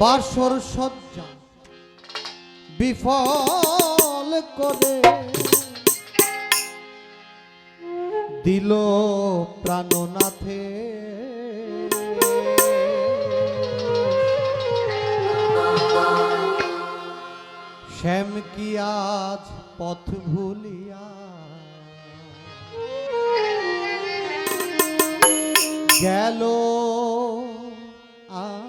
বাসর সজ্জা বিফল করে দিল প্রাণনাথে। শ্যাম কি আজ পথ ভুলিয়া? গেল আন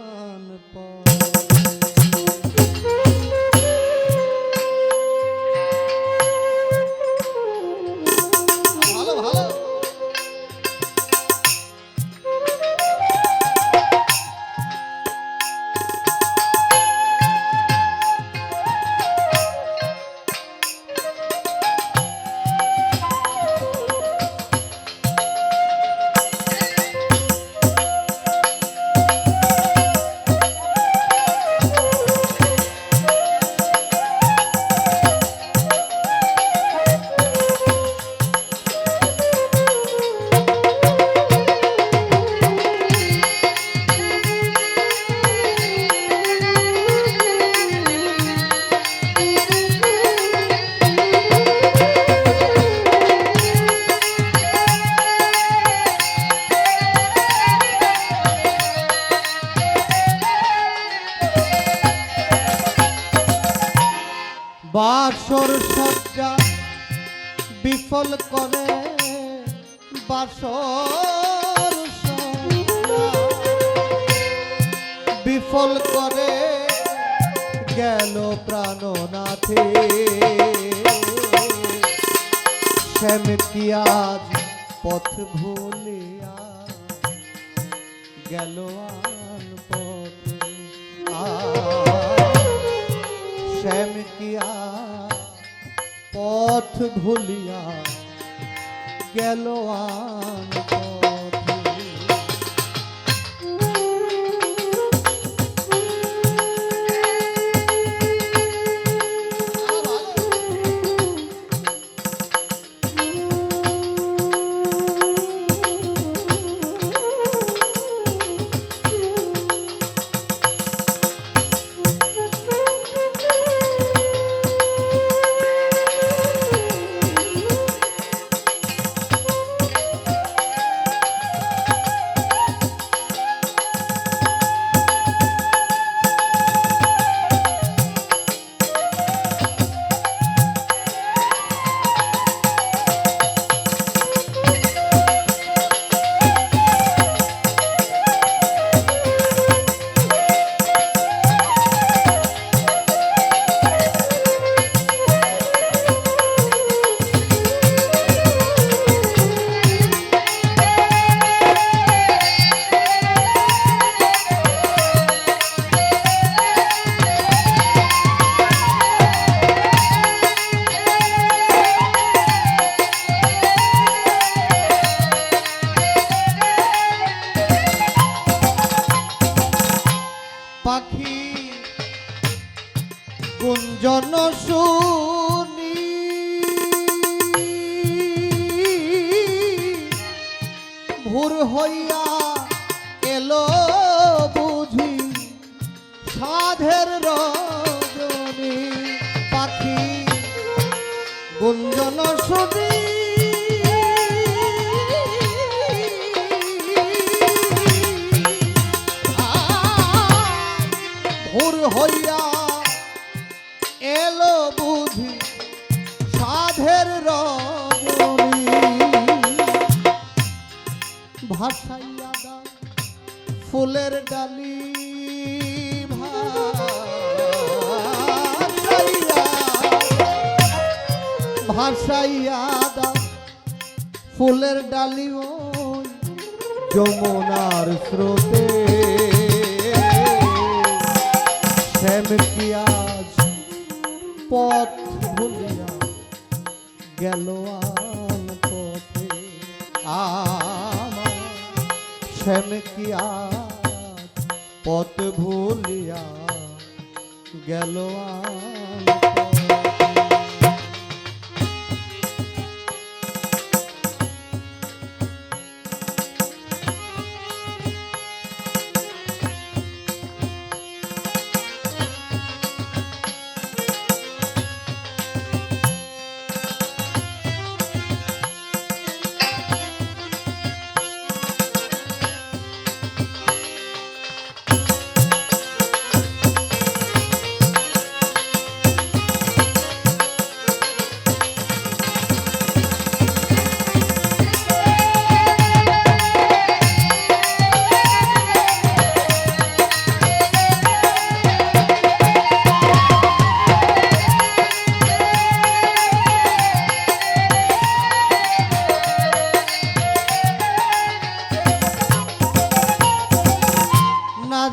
বাসর সজ্জা বিফল করে বাসর বিফল করে গেল প্রাণনাথে। আজ পথ ভুলিয়া গেল আন পথে আজ শ্যাম কিয়া পথ ভুলিয়া গেল আন পথে। পাখি গুঞ্জন শুনি। ভোর হইয়া এলো বুঝি সাধের রজনী পাখি গুঞ্জন শুনি। হইয়া এলো বুঝি সাধের রজনী ভাসাইয়া দাও ফুলের ডালি ভাসাইয়া দাও ফুলের ডালি ওই যমুনার স্রোতে। শ্যাম পিয়াজ পথ ভুলিয়া গেল আন পথে? আমার শ্যাম কি পথ ভুলিয়া গেল আন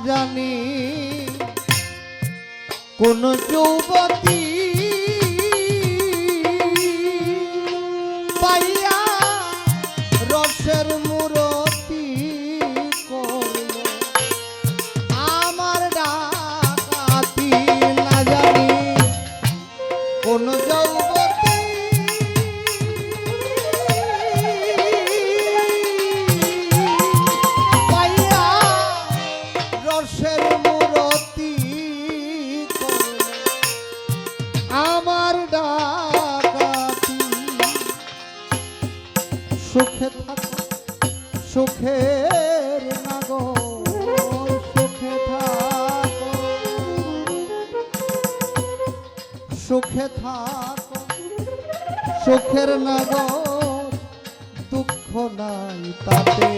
জানি কোন যুবতী সুখের নাগর, সুখে থাকো। সুখে থাকো। সুখের নাগর, দুঃখ নাই তাতে।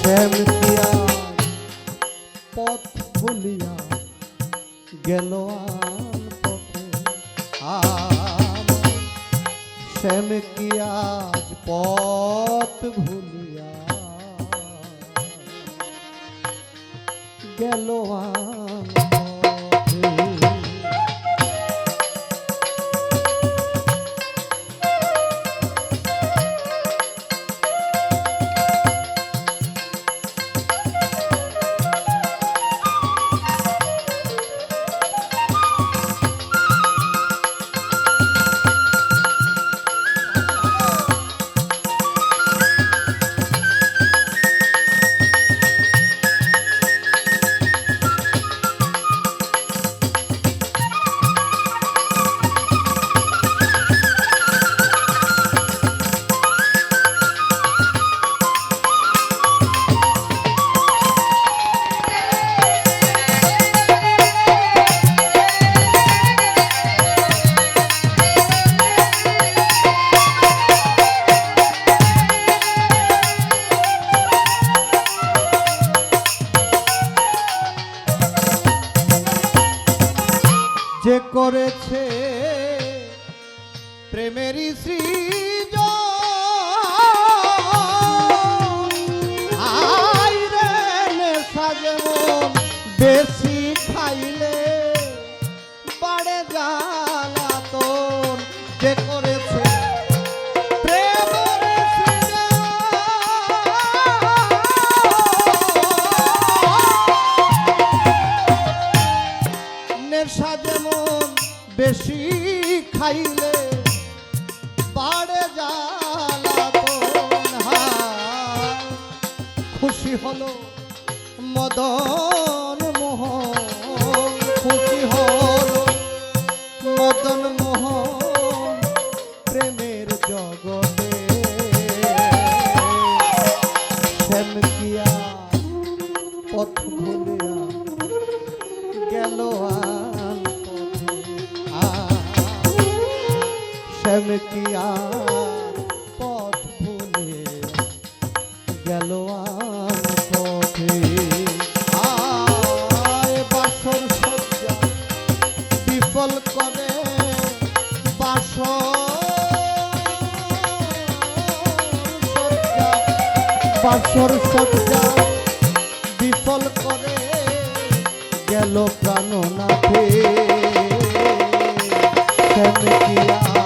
শ্যাম কিয়া পথ ভুলিয়া গেল পথে। আমার শ্যাম কি আজ পথ ভুলিয়া গেল আন বেশি খাইলে বাড়ে জ্বালাতন যে করেছে নেশা যেমন বেশি খাইলে বাড়ে জ্বালাতন হায়। খুশি হলো মদন। গেল প্রাণনাথে। শ্যাম কিয়া